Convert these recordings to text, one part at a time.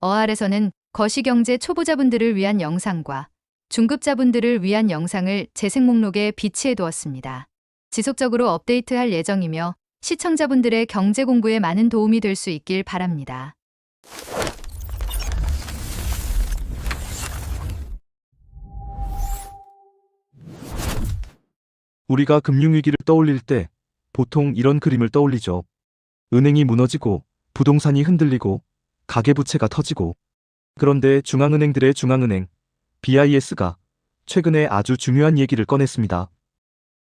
어알에서는 거시경제 초보자분들을 위한 영상과 중급자분들을 위한 영상을 재생 목록에 비치해 두었습니다. 지속적으로 업데이트할 예정이며 시청자분들의 경제 공부에 많은 도움이 될 수 있길 바랍니다. 우리가 금융위기를 떠올릴 때 보통 이런 그림을 떠올리죠. 은행이 무너지고 부동산이 흔들리고 가계부채가 터지고 그런데 중앙은행들의 중앙은행 BIS가 최근에 아주 중요한 얘기를 꺼냈습니다.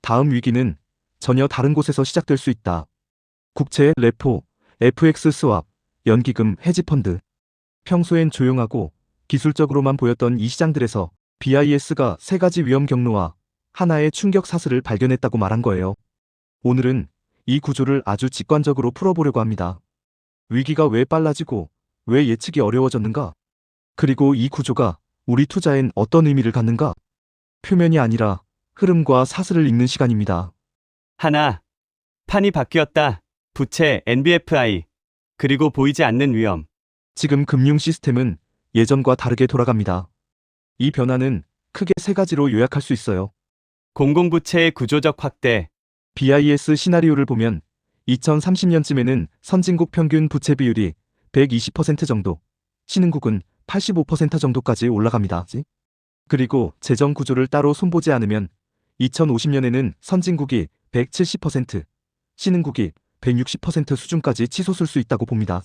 다음 위기는 전혀 다른 곳에서 시작될 수 있다. 국채, 레포, FX 스왑, 연기금, 헤지펀드. 평소엔 조용하고 기술적으로만 보였던 이 시장들에서 BIS가 세 가지 위험 경로와 하나의 충격 사슬을 발견했다고 말한 거예요. 오늘은 이 구조를 아주 직관적으로 풀어보려고 합니다. 위기가 왜 빨라지고 왜 예측이 어려워졌는가? 그리고 이 구조가 우리 투자엔 어떤 의미를 갖는가? 표면이 아니라 흐름과 사슬을 읽는 시간입니다. 하나. 판이 바뀌었다. 부채 NBFI. 그리고 보이지 않는 위험. 지금 금융 시스템은 예전과 다르게 돌아갑니다. 이 변화는 크게 세 가지로 요약할 수 있어요. 공공부채의 구조적 확대. BIS 시나리오를 보면 2030년쯤에는 선진국 평균 부채 비율이 120% 정도, 신흥국은 85% 정도까지 올라갑니다. 그리고 재정 구조를 따로 손보지 않으면 2050년에는 선진국이 170%, 신흥국이 160% 수준까지 치솟을 수 있다고 봅니다.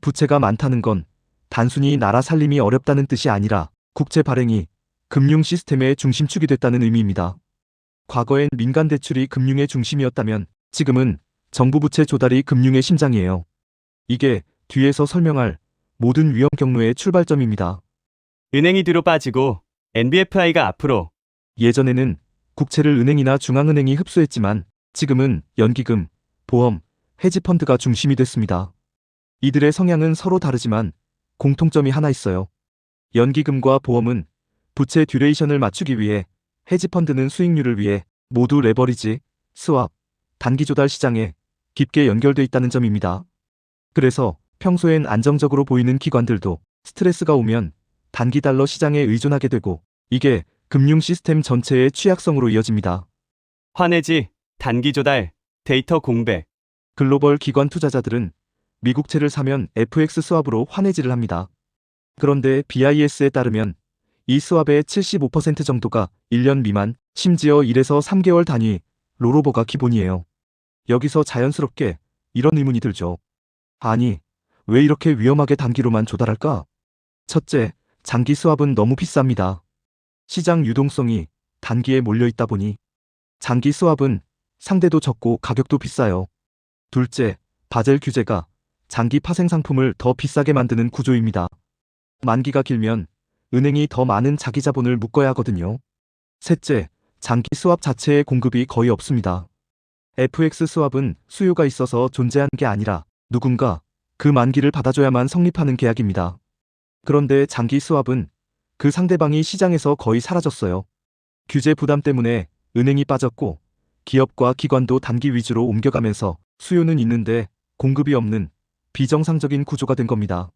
부채가 많다는 건 단순히 나라 살림이 어렵다는 뜻이 아니라 국채 발행이 금융 시스템의 중심축이 됐다는 의미입니다. 과거엔 민간 대출이 금융의 중심이었다면 지금은 정부 부채 조달이 금융의 심장이에요. 이게 뒤에서 설명할 모든 위험 경로의 출발점입니다. 은행이 뒤로 빠지고 NBFI가 앞으로. 예전에는 국채를 은행이나 중앙은행이 흡수했지만 지금은 연기금, 보험, 헤지펀드가 중심이 됐습니다. 이들의 성향은 서로 다르지만 공통점이 하나 있어요. 연기금과 보험은 부채 듀레이션을 맞추기 위해 헤지펀드는 수익률을 위해 모두 레버리지, 스왑, 단기 조달 시장에 깊게 연결돼 있다는 점입니다. 그래서 평소엔 안정적으로 보이는 기관들도 스트레스가 오면 단기 달러 시장에 의존하게 되고 이게 금융 시스템 전체의 취약성으로 이어집니다. 환해지. 단기 조달. 데이터 공백. 글로벌 기관 투자자들은 미국채를 사면 FX 스왑으로 환해지를 합니다. 그런데 BIS에 따르면 이 스왑의 75% 정도가 1년 미만, 심지어 1에서 3개월 단위 로로버가 기본이에요. 여기서 자연스럽게 이런 의문이 들죠. 아니, 왜 이렇게 위험하게 단기로만 조달할까? 첫째, 장기 스왑은 너무 비쌉니다. 시장 유동성이 단기에 몰려 있다 보니 장기 스왑은 상대도 적고 가격도 비싸요. 둘째, 바젤 규제가 장기 파생 상품을 더 비싸게 만드는 구조입니다. 만기가 길면 은행이 더 많은 자기 자본을 묶어야 하거든요. 셋째, 장기 스왑 자체의 공급이 거의 없습니다. FX 스왑은 수요가 있어서 존재한 게 아니라 누군가 그 만기를 받아줘야만 성립하는 계약입니다. 그런데 장기 스왑은 그 상대방이 시장에서 거의 사라졌어요. 규제 부담 때문에 은행이 빠졌고 기업과 기관도 단기 위주로 옮겨가면서 수요는 있는데 공급이 없는 비정상적인 구조가 된 겁니다.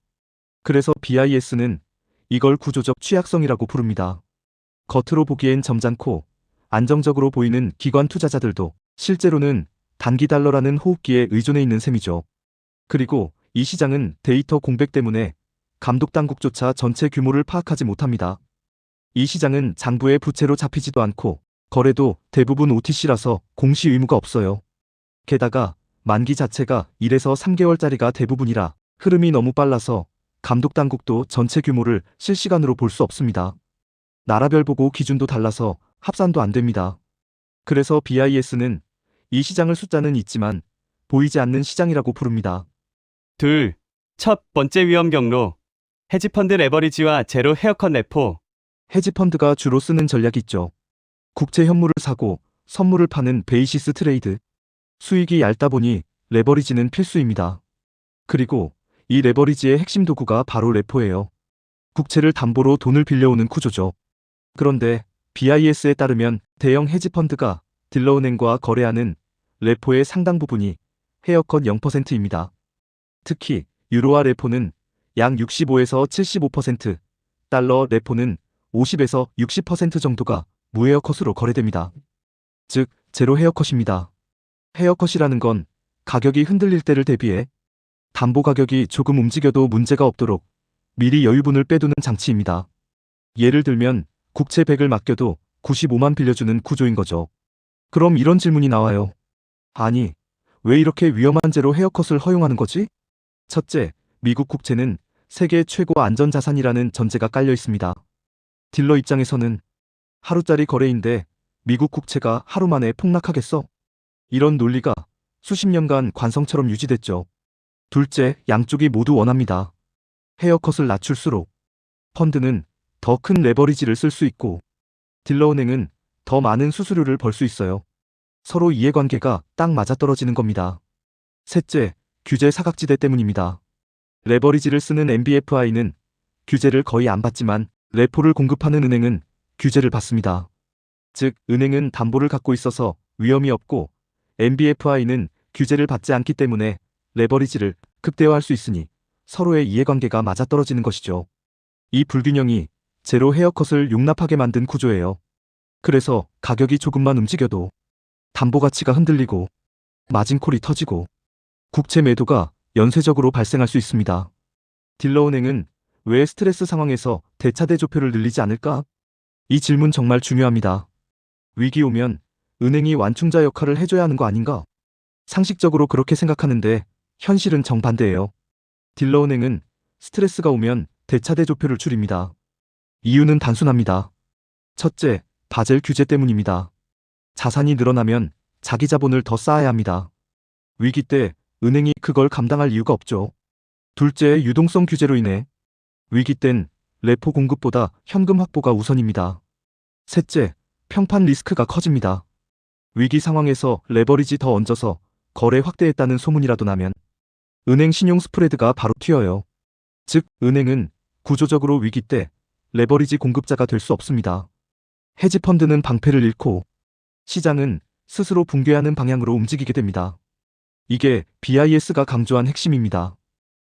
그래서 BIS는 이걸 구조적 취약성이라고 부릅니다. 겉으로 보기엔 점잖고 안정적으로 보이는 기관 투자자들도 실제로는 단기 달러라는 호흡기에 의존해 있는 셈이죠. 그리고 이 시장은 데이터 공백 때문에 감독 당국조차 전체 규모를 파악하지 못합니다. 이 시장은 장부의 부채로 잡히지도 않고 거래도 대부분 OTC라서 공시 의무가 없어요. 게다가 만기 자체가 1에서 3개월짜리가 대부분이라 흐름이 너무 빨라서 감독 당국도 전체 규모를 실시간으로 볼 수 없습니다. 나라별 보고 기준도 달라서 합산도 안 됩니다. 그래서 BIS는 이 시장을 숫자는 있지만 보이지 않는 시장이라고 부릅니다. 둘. 첫 번째 위험 경로. 헤지펀드 레버리지와 제로 헤어컷 레포. 헤지펀드가 주로 쓰는 전략이 있죠. 국채 현물을 사고 선물을 파는 베이시스 트레이드. 수익이 얇다 보니 레버리지는 필수입니다. 그리고 이 레버리지의 핵심 도구가 바로 레포예요. 국채를 담보로 돈을 빌려오는 구조죠. 그런데 BIS에 따르면 대형 헤지펀드가 딜러은행과 거래하는 레포의 상당 부분이 헤어컷 0%입니다. 특히 유로화 레포는 약 65에서 75%, 달러 레포는 50에서 60% 정도가 무헤어컷으로 거래됩니다. 즉, 제로 헤어컷입니다. 헤어컷이라는 건 가격이 흔들릴 때를 대비해 담보 가격이 조금 움직여도 문제가 없도록 미리 여유분을 빼두는 장치입니다. 예를 들면 국채 100을 맡겨도 95만 빌려주는 구조인 거죠. 그럼 이런 질문이 나와요. 아니, 왜 이렇게 위험한 제로 헤어컷을 허용하는 거지? 첫째, 미국 국채는 세계 최고 안전 자산이라는 전제가 깔려 있습니다. 딜러 입장에서는 하루짜리 거래인데 미국 국채가 하루 만에 폭락하겠어? 이런 논리가 수십 년간 관성처럼 유지됐죠. 둘째, 양쪽이 모두 원합니다. 헤어컷을 낮출수록 펀드는 더 큰 레버리지를 쓸 수 있고 딜러은행은 더 많은 수수료를 벌 수 있어요. 서로 이해관계가 딱 맞아떨어지는 겁니다. 셋째, 규제 사각지대 때문입니다. 레버리지를 쓰는 MBFI는 규제를 거의 안 받지만 레포를 공급하는 은행은 규제를 받습니다. 즉, 은행은 담보를 갖고 있어서 위험이 없고 MBFI는 규제를 받지 않기 때문에 레버리지를 극대화할 수 있으니 서로의 이해관계가 맞아떨어지는 것이죠. 이 불균형이 제로 헤어컷을 용납하게 만든 구조예요. 그래서 가격이 조금만 움직여도 담보 가치가 흔들리고 마진콜이 터지고 국채 매도가 연쇄적으로 발생할 수 있습니다. 딜러은행은 왜 스트레스 상황에서 대차대 조표를 늘리지 않을까? 이 질문 정말 중요합니다. 위기 오면 은행이 완충자 역할을 해줘야 하는 거 아닌가? 상식적으로 그렇게 생각하는데 현실은 정반대예요. 딜러은행은 스트레스가 오면 대차대 조표를 줄입니다. 이유는 단순합니다. 첫째, 바젤 규제 때문입니다. 자산이 늘어나면 자기 자본을 더 쌓아야 합니다. 위기 때 은행이 그걸 감당할 이유가 없죠. 둘째, 유동성 규제로 인해 위기 땐 레포 공급보다 현금 확보가 우선입니다. 셋째, 평판 리스크가 커집니다. 위기 상황에서 레버리지 더 얹어서 거래 확대했다는 소문이라도 나면 은행 신용 스프레드가 바로 튀어요. 즉, 은행은 구조적으로 위기 때 레버리지 공급자가 될 수 없습니다. 헤지펀드는 방패를 잃고 시장은 스스로 붕괴하는 방향으로 움직이게 됩니다. 이게 BIS가 강조한 핵심입니다.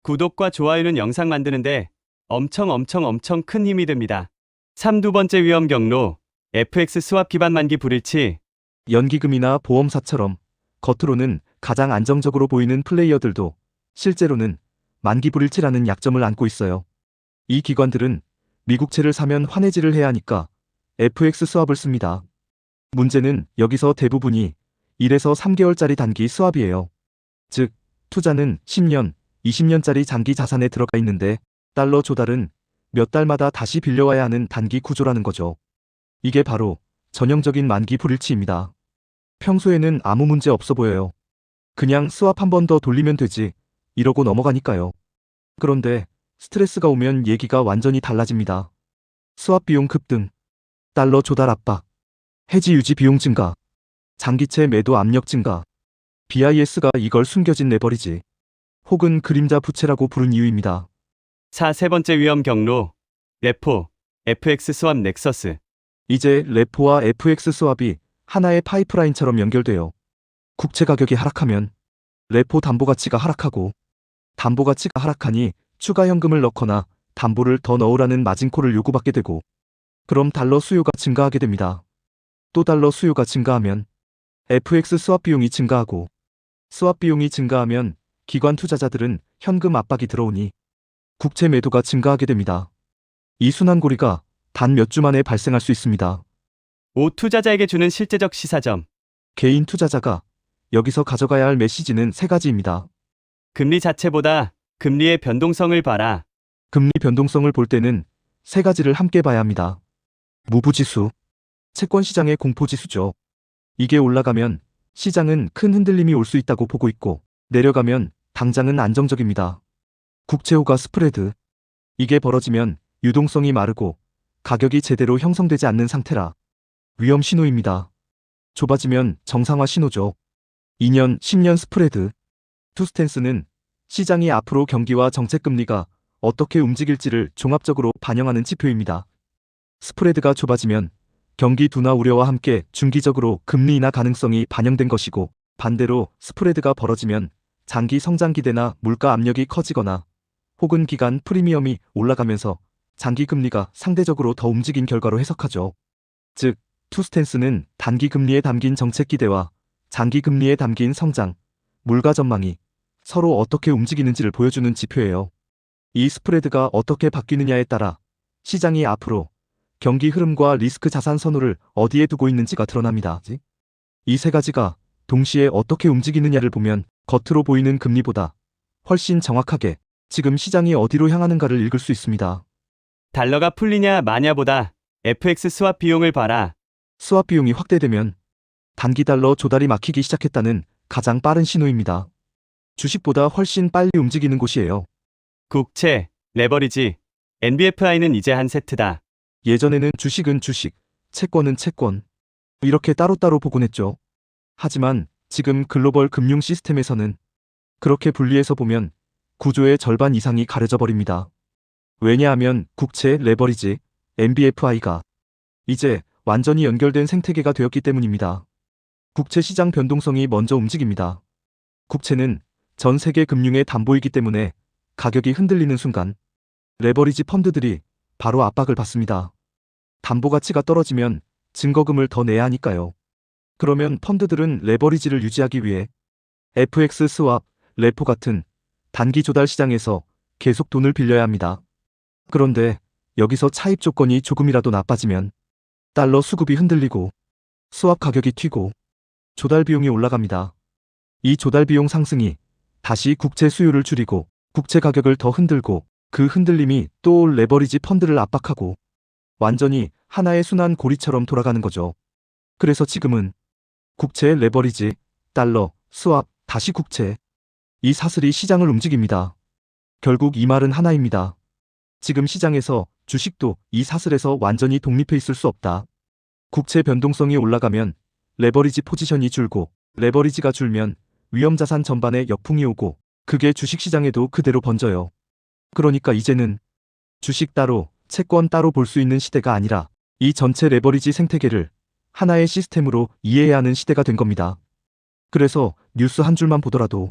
구독과 좋아요는 영상 만드는데 엄청 엄청 엄청 큰 힘이 됩니다. 3. 두 번째 위험 경로 FX 스왑 기반 만기 불일치 연기금이나 보험사처럼 겉으로는 가장 안정적으로 보이는 플레이어들도 실제로는 만기 불일치라는 약점을 안고 있어요. 이 기관들은 미국채를 사면 환해지를 해야 하니까 FX 스왑을 씁니다. 문제는 여기서 대부분이 1에서 3개월짜리 단기 스왑이에요. 즉, 투자는 10년, 20년짜리 장기 자산에 들어가 있는데 달러 조달은 몇 달마다 다시 빌려와야 하는 단기 구조라는 거죠. 이게 바로 전형적인 만기 불일치입니다. 평소에는 아무 문제 없어 보여요. 그냥 스왑 한 번 더 돌리면 되지. 이러고 넘어가니까요. 그런데 스트레스가 오면 얘기가 완전히 달라집니다. 스왑 비용 급등, 달러 조달 압박, 해지 유지 비용 증가, 장기채 매도 압력 증가, BIS가 이걸 숨겨진 레버리지, 혹은 그림자 부채라고 부른 이유입니다. 4. 세 번째 위험 경로 레포 FX 스왑 넥서스 이제 레포와 FX 스왑이 하나의 파이프라인처럼 연결돼요. 국채 가격이 하락하면 레포 담보 가치가 하락하고 담보 가치가 하락하니 추가 현금을 넣거나 담보를 더 넣으라는 마진콜을 요구받게 되고 그럼 달러 수요가 증가하게 됩니다. 또 달러 수요가 증가하면 FX 스왑 비용이 증가하고 스왑 비용이 증가하면 기관 투자자들은 현금 압박이 들어오니 국채 매도가 증가하게 됩니다. 이 순환고리가 단 몇 주 만에 발생할 수 있습니다. 5. 투자자에게 주는 실제적 시사점 개인 투자자가 여기서 가져가야 할 메시지는 세 가지입니다. 금리 자체보다 금리의 변동성을 봐라. 금리 변동성을 볼 때는 세 가지를 함께 봐야 합니다. 무부지수, 채권 시장의 공포지수죠. 이게 올라가면 시장은 큰 흔들림이 올 수 있다고 보고 있고 내려가면 당장은 안정적입니다. 국채호가 스프레드. 이게 벌어지면 유동성이 마르고 가격이 제대로 형성되지 않는 상태라 위험 신호입니다. 좁아지면 정상화 신호죠. 2년, 10년 스프레드. 투스탠스는 시장이 앞으로 경기와 정책금리가 어떻게 움직일지를 종합적으로 반영하는 지표입니다. 스프레드가 좁아지면 경기 둔화 우려와 함께 중기적으로 금리 인하 가능성이 반영된 것이고 반대로 스프레드가 벌어지면 장기 성장 기대나 물가 압력이 커지거나 혹은 기간 프리미엄이 올라가면서 장기 금리가 상대적으로 더 움직인 결과로 해석하죠. 즉, 투스탠스는 단기 금리에 담긴 정책 기대와 장기 금리에 담긴 성장, 물가 전망이 서로 어떻게 움직이는지를 보여주는 지표예요. 이 스프레드가 어떻게 바뀌느냐에 따라 시장이 앞으로 경기 흐름과 리스크 자산 선호를 어디에 두고 있는지가 드러납니다. 이 세 가지가 동시에 어떻게 움직이느냐를 보면 겉으로 보이는 금리보다 훨씬 정확하게 지금 시장이 어디로 향하는가를 읽을 수 있습니다. 달러가 풀리냐 마냐보다 FX 스왑 비용을 봐라. 수합 비용이 확대되면 단기 달러 조달이 막히기 시작했다는 가장 빠른 신호입니다. 주식보다 훨씬 빨리 움직이는 곳이에요. 국채, 레버리지, NBFI는 이제 한 세트다. 예전에는 주식은 주식, 채권은 채권. 이렇게 따로따로 보곤 했죠. 하지만 지금 글로벌 금융 시스템에서는 그렇게 분리해서 보면 구조의 절반 이상이 가려져 버립니다. 왜냐하면 국채, 레버리지, NBFI가 이제 완전히 연결된 생태계가 되었기 때문입니다. 국채 시장 변동성이 먼저 움직입니다. 국채는 전 세계 금융의 담보이기 때문에 가격이 흔들리는 순간 레버리지 펀드들이 바로 압박을 받습니다. 담보 가치가 떨어지면 증거금을 더 내야 하니까요. 그러면 펀드들은 레버리지를 유지하기 위해 FX 스왑, 레포 같은 단기 조달 시장에서 계속 돈을 빌려야 합니다. 그런데 여기서 차입 조건이 조금이라도 나빠지면 달러 수급이 흔들리고 수합 가격이 튀고 조달 비용이 올라갑니다. 이 조달 비용 상승이 다시 국채 수요를 줄이고 국채 가격을 더 흔들고 그 흔들림이 또 레버리지 펀드를 압박하고 완전히 하나의 순환 고리처럼 돌아가는 거죠. 그래서 지금은 국채 레버리지, 달러, 수합, 다시 국채. 이 사슬이 시장을 움직입니다. 결국 이 말은 하나입니다. 지금 시장에서 주식도 이 사슬에서 완전히 독립해 있을 수 없다. 국채 변동성이 올라가면 레버리지 포지션이 줄고 레버리지가 줄면 위험 자산 전반에 역풍이 오고 그게 주식 시장에도 그대로 번져요. 그러니까 이제는 주식 따로, 채권 따로 볼 수 있는 시대가 아니라 이 전체 레버리지 생태계를 하나의 시스템으로 이해해야 하는 시대가 된 겁니다. 그래서 뉴스 한 줄만 보더라도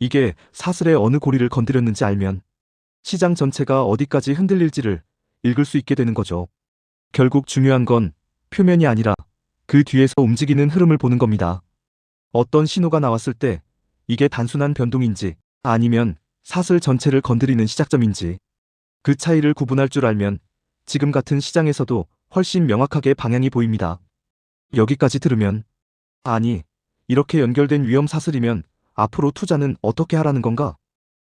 이게 사슬의 어느 고리를 건드렸는지 알면 시장 전체가 어디까지 흔들릴지를 읽을 수 있게 되는 거죠. 결국 중요한 건 표면이 아니라 그 뒤에서 움직이는 흐름을 보는 겁니다. 어떤 신호가 나왔을 때 이게 단순한 변동인지 아니면 사슬 전체를 건드리는 시작점인지 그 차이를 구분할 줄 알면 지금 같은 시장에서도 훨씬 명확하게 방향이 보입니다. 여기까지 들으면 아니 이렇게 연결된 위험 사슬이면 앞으로 투자는 어떻게 하라는 건가?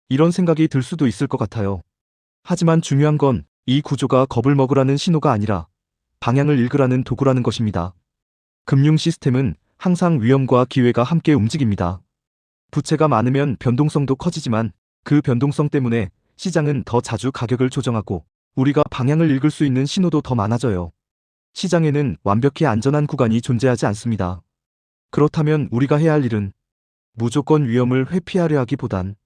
이런 생각이 들 수도 있을 것 같아요. 하지만 중요한 건 이 구조가 겁을 먹으라는 신호가 아니라 방향을 읽으라는 도구라는 것입니다. 금융 시스템은 항상 위험과 기회가 함께 움직입니다. 부채가 많으면 변동성도 커지지만 그 변동성 때문에 시장은 더 자주 가격을 조정하고 우리가 방향을 읽을 수 있는 신호도 더 많아져요. 시장에는 완벽히 안전한 구간이 존재하지 않습니다. 그렇다면 우리가 해야 할 일은 무조건 위험을 회피하려 하기보단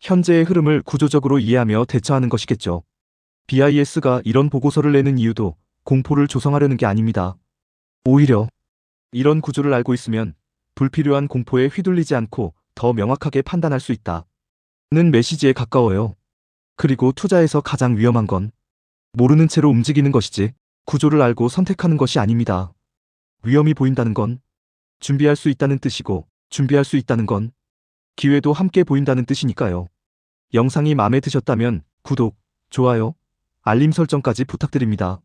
현재의 흐름을 구조적으로 이해하며 대처하는 것이겠죠. BIS가 이런 보고서를 내는 이유도 공포를 조성하려는 게 아닙니다. 오히려 이런 구조를 알고 있으면 불필요한 공포에 휘둘리지 않고 더 명확하게 판단할 수 있다. 는 메시지에 가까워요. 그리고 투자에서 가장 위험한 건 모르는 채로 움직이는 것이지 구조를 알고 선택하는 것이 아닙니다. 위험이 보인다는 건 준비할 수 있다는 뜻이고 준비할 수 있다는 건 기회도 함께 보인다는 뜻이니까요. 영상이 마음에 드셨다면 구독, 좋아요, 알림 설정까지 부탁드립니다.